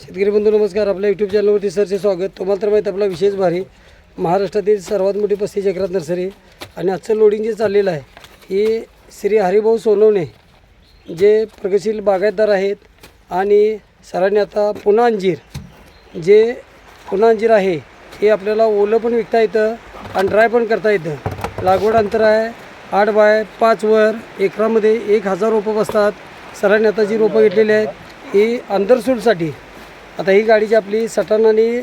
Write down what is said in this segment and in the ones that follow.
शेतकरी बंधू नमस्कार. आपल्या यूट्यूब चॅनलवरती सरचे स्वागत. तुम्हाला तर माहीत आपला विशेष भारी महाराष्ट्रातील सर्वात मोठी पस्तीस एकरात नर्सरी आणि आजचं लोडिंग जे चाललेलं आहे ही श्री हरिभाऊ सोनवणे जे प्रगतशील बागायतदार आहेत आणि सरांनी आता पुन्हा अंजीर जे पुन्हा अंजीर आहे हे आपल्याला ओलं पण विकता येतं आणि ड्राय पण करता येतं. लागवड अंतर आहे आठ बाय पाच वर एकरामध्ये एक हजार रोपं बसतात. सरांनी आता जी रोपं घेतलेली आहेत ही अंतरसूटसाठी आता ही गाडी जी आपली सटाण आणि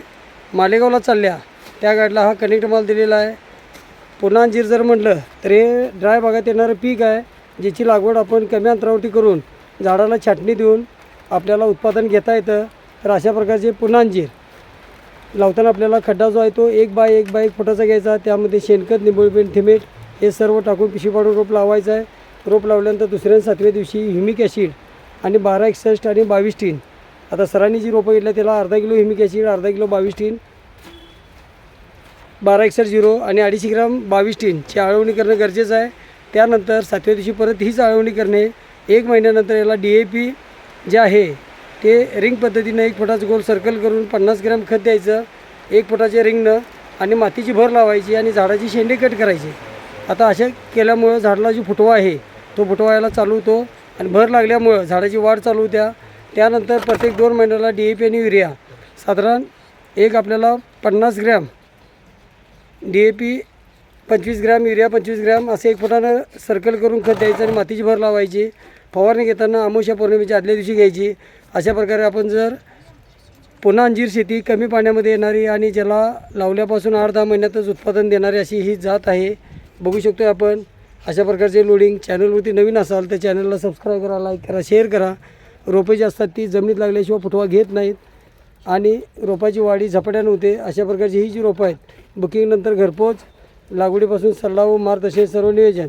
मालेगावला चालल्या. त्या गाडीला हा कनेक्ट माल दिलेला आहे. पुन्हा अंजीर जर म्हटलं तर हे ड्राय भागात येणारं पीक आहे ज्याची लागवड आपण कमी अंतरावरती करून झाडाला छाटणी देऊन आपल्याला उत्पादन घेता येतं. तर अशा प्रकारचे पुन्हा अंजीर. लावताना आपल्याला खड्डा जो आहे तो एक बाय एक बाय एक फुटाचा घ्यायचा. त्यामध्ये शेणखत निंबोळपेंट थिमेट हे सर्व टाकून पिशवी पाडून रोप लावायचं आहे. रोप लावल्यानंतर दुसऱ्या सातव्या दिवशी ह्युमिक ॲसिड आणि बारा एकसष्ट आणि बावीस टीन आता सरांनी जी रोपं घेतलं त्याला अर्धा किलो हिमिक ॲसिड अर्धा किलो बावीस टीन बारा एकसष्ट झिरो आणि अडीचशे ग्राम बावीस टीनची आळवणी करणं गरजेचं आहे. त्यानंतर सातव्या दिवशी परत हीच आळवणी करणे. एक महिन्यानंतर याला डी ए पी जे आहे ते रिंग पद्धतीनं एक फुटाचं गोल सर्कल करून पन्नास ग्रॅम खत द्यायचं. एक फुटाच्या रिंगनं आणि मातीची भर लावायची आणि झाडाची शेंडे कट करायची. आता अशा केल्यामुळं झाडाला जो फुटवा आहे तो फुटवा यायला चालू होतो. आणि भर लागल्यामुळं झाडाची वाढ चालू होत्या. त्यानंतर प्रत्येक दोन महिन्याला डी ए पी आणि युरिया. साधारण एक आपल्याला पन्नास ग्रॅम डी ए पी पंचवीस ग्रॅम युरिया पंचवीस ग्रॅम असे एक फुटानं सर्कल करून खत द्यायचं आणि मातीची भर लावायची. फवारणी घेताना अमावस्या पौर्णिमेच्या आदल्या दिवशी घ्यायची. अशा प्रकारे आपण जर पुन्हा अंजीर शेती कमी पाण्यामध्ये येणारी आणि ज्याला लावल्यापासून आठ दहा महिन्यातच उत्पादन देणारी अशी ही जात आहे. बघू शकतो आपण. अशा प्रकारचे लोडिंग चॅनलवरती नवीन असाल तर चॅनलला सबस्क्राईब करा लाईक करा शेअर करा. रोपे जी असतात ती जमिनीत लागल्याशिवाय फुटवा घेत नाहीत. आणि रोपाची वाढी झपाट्यानं होते. अशा प्रकारची ही जी रोपं आहेत बुकिंगनंतर घरपोच लागवडीपासून सल्ला व मार्गदर्शन सर्व नियोजन.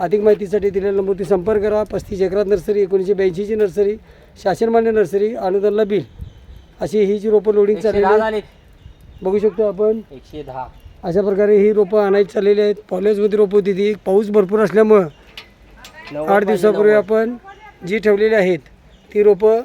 अधिक माहितीसाठी दिलेल्या नंबरवरती संपर्क करा. पस्तीस एकरात नर्सरी एकोणीसशे ब्याऐंशीची नर्सरी शासनमान्य नर्सरी अनुदानला बिल. अशी ही जी रोपं लोडिंग चाललेली बघू शकतो आपण. एकशे दहा. अशा प्रकारे ही रोपं आणायची चाललेली आहेत. कॉलेजमध्ये रोपं होती ती. पाऊस भरपूर असल्यामुळं आठ दिवसापूर्वी. आपण जी ठेवलेली आहेत ती रोपं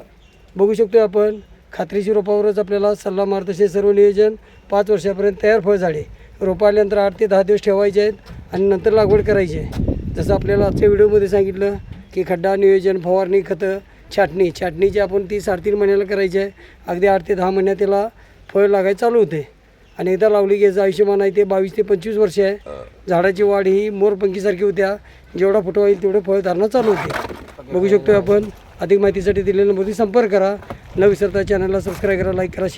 बघू शकतो आपण. खात्रीशी रोपावरच आपल्याला सल्ला मार्गदर्शन सर्व नियोजन. पाच वर्षापर्यंत तयार फळझाडे. रोपं आल्यानंतर आठ ते दहा दिवस ठेवायचे आहेत आणि नंतर लागवड करायची आहे. जसं आपल्याला आजच्या व्हिडिओमध्ये सांगितलं की खड्डा नियोजन फवारणी खतं छाटणी. छाटणीची आपण ती साडेतीन महिन्याला करायची आहे. अगदी आठ ते दहा महिन्यात त्याला फळ लागायला चालू होते. आणि एकदा लावली की याचं आयुष्यमान आहे ते बावीस ते पंचवीस वर्ष आहे. झाडाची वाढ ही मोरपंखीसारखी होत्या. जेवढा फुटवा होईल तेवढं फळ धारणा चालू होते. बघू शकतो आपण. अधिक माहितीसाठी दिलेल्या नंबरवरती संपर्क करा. न विसरता चॅनलला सबस्क्राईब करा लाईक करा